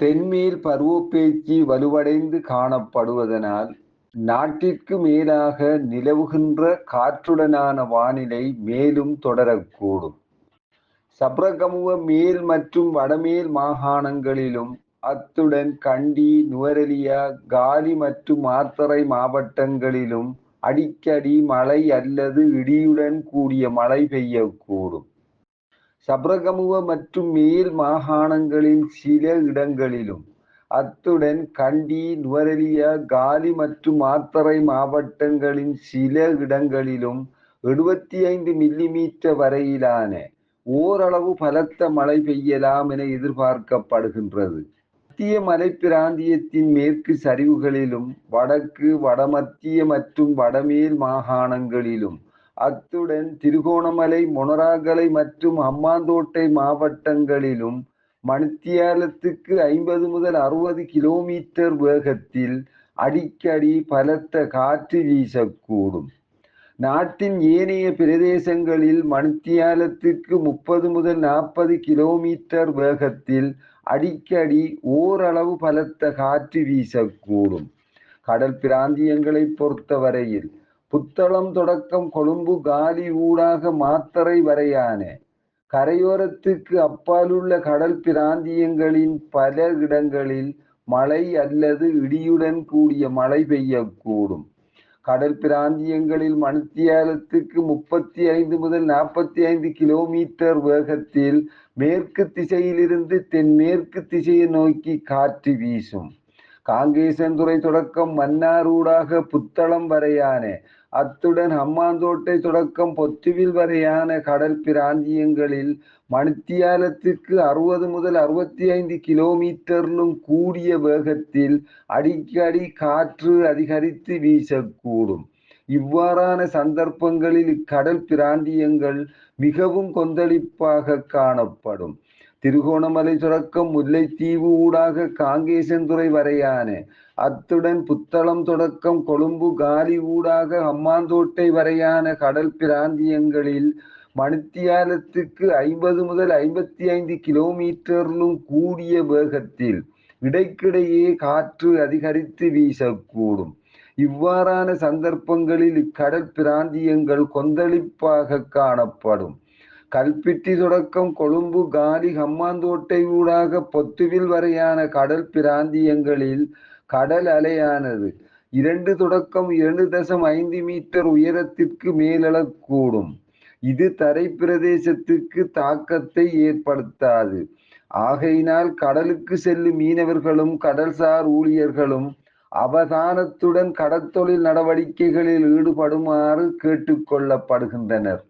தென்மேல் பருவப்பேச்சி வலுவடைந்து காணப்படுவதனால், நாட்டிற்கு மேலாக நிலவுகின்ற காற்றுடனான வானிலை மேலும் தொடரக்கூடும். சப்ரகமுவ மேல் மற்றும் வடமேல் மாகாணங்களிலும், அத்துடன் கண்டி, நுவரெலியா, காலி மற்றும் மாத்தறை மாவட்டங்களிலும் அடிக்கடி மழை அல்லது இடியுடன் கூடிய மழை பெய்யக்கூடும். சப்ரகமுவ மற்றும் மேல் மாகாணங்களின் சில இடங்களிலும், அத்துடன் கண்டி, நுவரெலியா, காலி மற்றும் மாத்தறை மாவட்டங்களின் சில இடங்களிலும் எழுபத்தி ஐந்து மில்லிமீட்டர் வரையிலான ஓரளவு பலத்த மழை பெய்யலாம் என எதிர்பார்க்கப்படுகின்றது. மத்திய மலைப்பிராந்தியத்தின் மேற்கு சரிவுகளிலும், வடக்கு, வடமத்திய மற்றும் வடமேல் மாகாணங்களிலும், அத்துடன் திருகோணமலை, மொனராகலை மற்றும் ஹம்பாந்தோட்டை மாவட்டங்களிலும் மணித்தியாலத்துக்கு ஐம்பது முதல் அறுபது கிலோமீட்டர் வேகத்தில் அடிக்கடி பலத்த காற்று வீசக்கூடும். நாட்டின் ஏனைய பிரதேசங்களில் மணித்தியாலத்துக்கு முப்பது முதல் நாற்பது கிலோமீட்டர் வேகத்தில் அடிக்கடி ஓரளவு பலத்த காற்று வீசக்கூடும். கடல் பிராந்தியங்களை பொறுத்தவரையில், புத்தளம் தொடக்கம் கொழும்பு காலி ஊடாக மாத்தறை வரையான கரையோரத்துக்கு அப்பாலுள்ள கடல் பிராந்தியங்களின் பல இடங்களில் மழை அல்லது இடியுடன் கூடிய மழை பெய்யக்கூடும். கடல் பிராந்தியங்களில் மணித்தியாலத்துக்கு முப்பத்தி ஐந்து முதல் நாற்பத்தி ஐந்து கிலோமீட்டர் வேகத்தில் மேற்கு திசையிலிருந்து தென்மேற்கு திசையை நோக்கி காற்று வீசும். காங்கேசன்துறை தொடக்கம் மன்னாரூடாக புத்தளம் வரையான, அத்துடன் ஹம்பாந்தோட்டை தொடக்கம் பொத்துவில் வரையான கடல் பிராந்தியங்களில் மணித்தியாலத்துக்கு அறுபது முதல் அறுபத்தி ஐந்து கிலோமீட்டரிலும் கூடிய வேகத்தில் அடிக்கடி காற்று அதிகரித்து வீசக்கூடும். இவ்வாறான சந்தர்ப்பங்களில் இக்கடல் பிராந்தியங்கள் மிகவும் கொந்தளிப்பாக காணப்படும். திருகோணமலை சுரக்கம் முல்லைத்தீவு ஊடாக காங்கேசன்துறை வரையான, அத்துடன் புத்தளம் தொடக்கம் கொழும்பு காலி ஊடாக அம்மாந்தோட்டை வரையான கடல் பிராந்தியங்களில் மணித்தியாலத்துக்கு ஐம்பது முதல் ஐம்பத்தி ஐந்து கிலோமீட்டரிலும் கூடிய வேகத்தில் இடைக்கிடையே காற்று அதிகரித்து வீசக்கூடும். இவ்வாறான சந்தர்ப்பங்களில் இக்கடல் பிராந்தியங்கள் கொந்தளிப்பாக காணப்படும். கல்பிட்டி தொடக்கம் கொழும்பு காலி ஹம்மாந்தோட்டை ஊடாக பொத்துவில் வரையான கடல் பிராந்தியங்களில் கடல் அலையானது இரண்டு தொடக்கம் இரண்டு தசம் ஐந்து மீட்டர் உயரத்திற்கு மேலெழக்கூடும். இது தரை பிரதேசத்துக்கு தாக்கத்தை ஏற்படுத்தாது. ஆகையினால் கடலுக்கு செல்லும் மீனவர்களும், கடல்சார் ஊழியர்களும் அவதானத்துடன் கடற்தொழில் நடவடிக்கைகளில் ஈடுபடுமாறு கேட்டுக்கொள்ளப்படுகின்றனர்